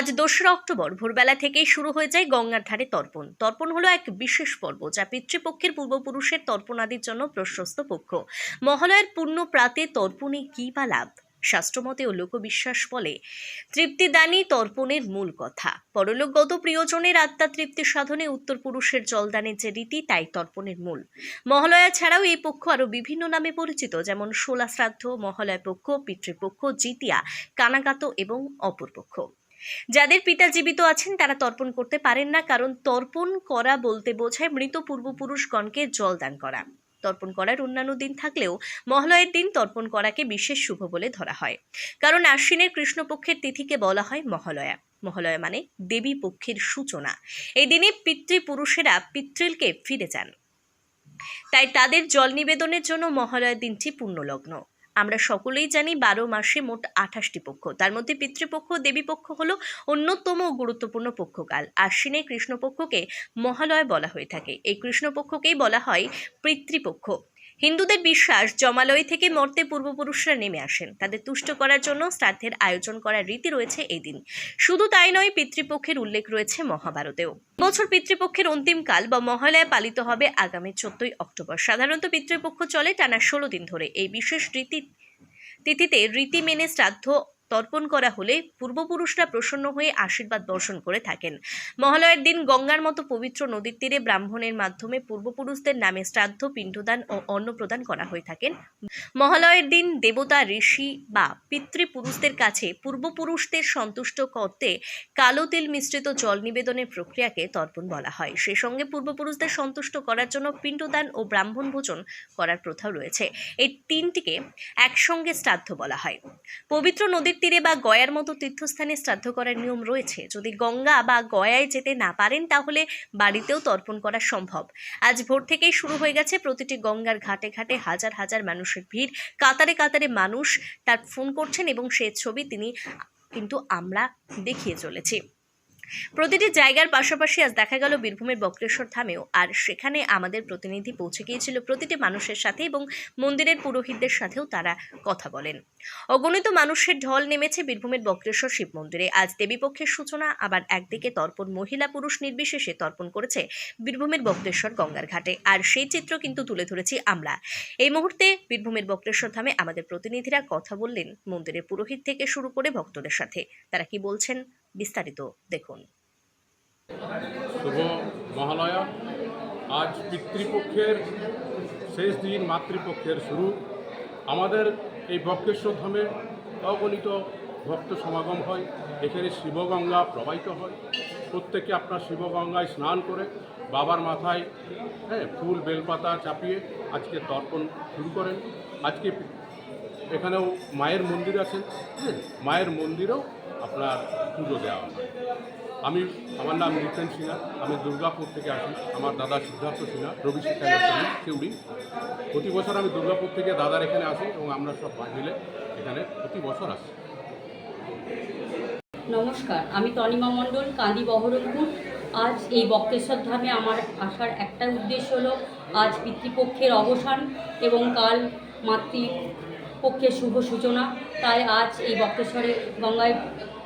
আজ দোসরা অক্টোবর ভোরবেলা থেকেই শুরু হয়ে যায় গঙ্গার ধারে তর্পণ। তর্পণ হলো এক বিশেষ পর্ব যা পিতৃপক্ষের পূর্বপুরুষের তর্পণাদির জন্য প্রশস্ত পক্ষ। মহালয়ের পূর্ণ প্রাতে তর্পণে কী বা লাভ? শাস্ত্রমতে ও লোকবিশ্বাস বলে, তৃপ্তিদানই তর্পণের মূল কথা। পরলোকগত প্রিয়জনের আত্মা তৃপ্তি সাধনে উত্তর পুরুষের জলদানের যে রীতি, তাই তর্পণের মূল। মহালয়া ছাড়াও এই পক্ষ আরও বিভিন্ন নামে পরিচিত, যেমন শোলা শ্রাদ্ধ মহালয়া পক্ষ পিতৃপক্ষ, জিতিয়া, কানাগাত এবং অপরপক্ষ। যাদের পিতা জীবিত আছেন, তারা তর্পণ করতে পারেন না, কারণ তর্পণ করা বলতে বোঝায় মৃত পূর্বপুরুষগণকে জল দান করা। তর্পণ করার অন্যান্য দিন থাকলেও মহালয়ের দিন তর্পণ করাকে বিশেষ শুভ বলে ধরা হয়। কারণ আশ্বিনের কৃষ্ণপক্ষের তিথিকে বলা হয় মহালয়া। মহালয়া মানে দেবী পক্ষের সূচনা। এই দিনে পিতৃপুরুষেরা পিতৃলকে ফিরে যান। তাই তাদের জল নিবেদনের জন্য মহালয়ার দিনটি পুণ্যলগ্ন আমরা সকলেই জানি বারো মাসে মোট আঠাশটি পক্ষ। তার মধ্যে পিতৃপক্ষ, দেবীপক্ষ হলো অন্যতম গুরুত্বপূর্ণ পক্ষকাল। আশ্বিনে কৃষ্ণপক্ষকে মহালয় বলা হয়ে থাকে। এই কৃষ্ণপক্ষকেই বলা হয় পিতৃপক্ষ। হিন্দুদের বিশ্বাস, জমালয় থেকে মর্তে পূর্বপুরুষরা নেমে আসেন। তাদের তুষ্ট করার জন্য শ্রাদ্ধের আয়োজন করার রীতি রয়েছে এই দিন। শুধু তাই নয়, পিতৃপক্ষের উল্লেখ রয়েছে মহাভারতেও। বছর পিতৃপক্ষের অন্তিমকাল বা মহালয়া পালিত হবে আগামী চোদ্দই অক্টোবর। সাধারণত পিতৃপক্ষ চলে টানা ষোলো দিন ধরে। এই বিশেষ রীতি, তিথিতে রীতি মেনে শ্রাদ্ধ তর্পণ করা হলে পূর্বপুরুষরা প্রসন্ন হয়ে আশীর্বাদ বর্ষণ করে থাকেন। মহালয়ের দিন গঙ্গার মতো পবিত্র নদীর তীরে ব্রাহ্মণের মাধ্যমে পূর্বপুরুষদের নামে শ্রাদ্ধ, পিণ্ডদান ও অন্ন প্রদান করা হয়ে থাকেন। মহালয়ের দিন দেবতা, ঋষি বা পিতৃপুরুষদের কাছে পূর্বপুরুষদের সন্তুষ্ট করতে কালো তেল মিশ্রিত জল নিবেদনের প্রক্রিয়াকে তর্পণ বলা হয়। সেই সঙ্গে পূর্বপুরুষদের সন্তুষ্ট করার জন্য পিণ্ডদান ও ব্রাহ্মণ ভোজন করার প্রথাও রয়েছে। এই তিনটিকে একসঙ্গে শ্রাদ্ধ বলা হয়। পবিত্র নদীর তীরে বা গয়ার মতো তীর্থস্থানে শ্রাদ্ধ করার নিয়ম রয়েছে। যদি গঙ্গা বা গয়ায় যেতে না পারেন, তাহলে বাড়িতেও তর্পণ করা সম্ভব। আজ ভোর থেকেই শুরু হয়ে গেছে প্রতিটি গঙ্গার ঘাটে ঘাটে হাজার হাজার মানুষের ভিড়। কাতারে কাতারে মানুষ তার ফোন করছেন এবং সে ছবি তিনি কিন্তু আমরা দেখিয়ে চলেছি। প্রতিটি জায়গার পাশাপাশি আজ দেখা গেল বীরভূমের বক্রেশ্বর ধামেও। আর সেখানে আমাদের প্রতিনিধি পৌঁছে গিয়েছিল প্রতিটি মানুষের সাথে এবং মন্দিরের পুরোহিতদের সাথেও তারা কথা বলেন। অগণিত মানুষের ঢল নেমেছে বীরভূমের বক্রেশ্বর শিব মন্দিরে। আজ দেবীপক্ষের সূচনা, আবার একদিকে তর্পণ মহিলা পুরুষ নির্বিশেষে তর্পণ করেছে বীরভূমের বক্রেশ্বর গঙ্গার ঘাটে। আর সেই চিত্র কিন্তু তুলে ধরেছি আমরা। এই মুহূর্তে বীরভূমের বক্রেশ্বর ধামে আমাদের প্রতিনিধিরা কথা বললেন মন্দিরের পুরোহিত থেকে শুরু করে ভক্তদের সাথে। তারা কি বলছেন? বিস্তারিত দেখুন। শুভ মহালয়া। আজ পিতৃপক্ষের শেষ দিন, মাতৃপক্ষের শুরু। আমাদের এই বক্রেশ্বর ধামে অগণিত ভক্ত সমাগম হয়। এখানে শিবগঙ্গা প্রবাহিত হয়। প্রত্যেকে আপনার শিবগঙ্গায় স্নান করে বাবার মাথায় হ্যাঁ ফুল বেলপাতা চাপিয়ে আজকে তর্পণ শুরু করেন। আজকে এখানেও মায়ের মন্দির আছেন হ্যাঁ মায়ের মন্দিরেও আপনার পুজো দেওয়া হয়। আমি, আমার নাম নিতেন সিনহা, আমি দুর্গাপুর থেকে আসি। আমার দাদা সিদ্ধার্থ সিনহা রবি শিক্ষা শিউড়ি প্রতি বছর আমি দুর্গাপুর থেকে দাদার এখানে আসি এবং আমরা সব মিলে এখানে প্রতি বছর আসি। নমস্কার, আমি তনিমা মণ্ডল, কান্দি বহরমপুর। আজ এই বক্রেশ্বর ধামে আমার আসার একটা উদ্দেশ্য হলো, আজ পিতৃপক্ষের অবসান এবং কাল মাতৃপক্ষের শুভ সূচনা। তাই আজ এই বক্রেশ্বরে গঙ্গায়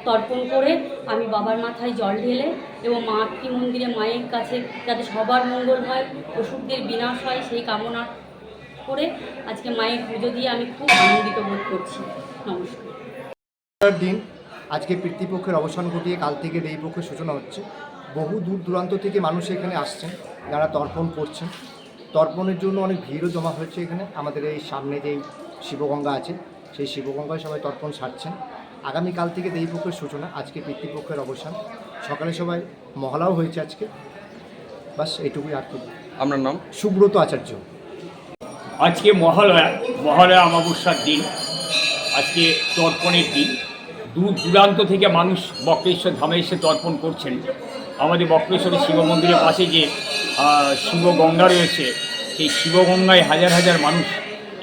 তর্পণ করে আমি বাবার মাথায় জল ঢেলে এবং মাতৃ মন্দিরে মায়ের কাছে যাতে সবার মঙ্গল হয়, অসুখদের বিনাশ হয়, সেই কামনা করে আজকে মায়ের পুজো দিয়ে আমি খুব আনন্দিত বোধ করছি। নমস্কার। দিন আজকে পিতৃপক্ষের অবসান ঘটিয়ে কাল থেকে দেবীপক্ষের সূচনা হচ্ছে। বহু দূর দূরান্ত থেকে মানুষ এখানে আসছেন, যারা তর্পণ করছেন। তর্পণের জন্য অনেক ভিড়ও জমা হয়েছে এখানে। আমাদের এই সামনে যেই শিবগঙ্গা আছে। সেই শিবগঙ্গায় সবাই তর্পণ সারছেন। আগামীকাল থেকে দেবীপক্ষের সূচনা আজকে পিতৃপক্ষের অবসান। সকালে সবাই মহলাও হয়েছে আজকে। বাস এইটুকুই আর কি। আপনার নাম? সুব্রত আচার্য। আজকে মহালয়া মহালয়া অমাবস্যার দিন। আজকে তর্পণের দিন। দূর দূরান্ত থেকে মানুষ বক্রেশ্বর ধামে এসে তর্পণ করছেন। আমাদের বক্রেশ্বরের শিব মন্দিরের পাশে যে শিবগঙ্গা রয়েছে সেই শিবগঙ্গায় হাজার হাজার মানুষ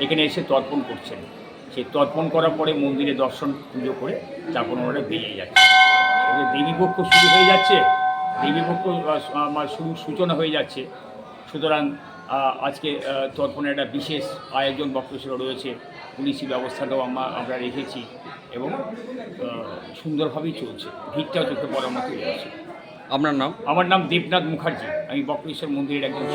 এখানে এসে তর্পণ করছেন। সেই তর্পণ করার পরে মন্দিরে দর্শন পুজো করে তারপর ওনারা বেরিয়ে যাচ্ছে। দেবীপক্ষ শুরু হয়ে যাচ্ছে। দেবীপক্ষ শুরু সূচনা হয়ে যাচ্ছে। সুতরাং আজকে তর্পণের একটা বিশেষ আয়োজন বক্রেশ্বর রয়েছে। পুলিশি ব্যবস্থাটাও আমরা আমরা রেখেছি এবং সুন্দরভাবেই চলছে। ভিড়টাও চোখে পড়ার মতোই আছে আপনার নাম? আমার নাম দেবনাথ মুখার্জি। আমি বক্রেশ্বর মন্দিরের একজন।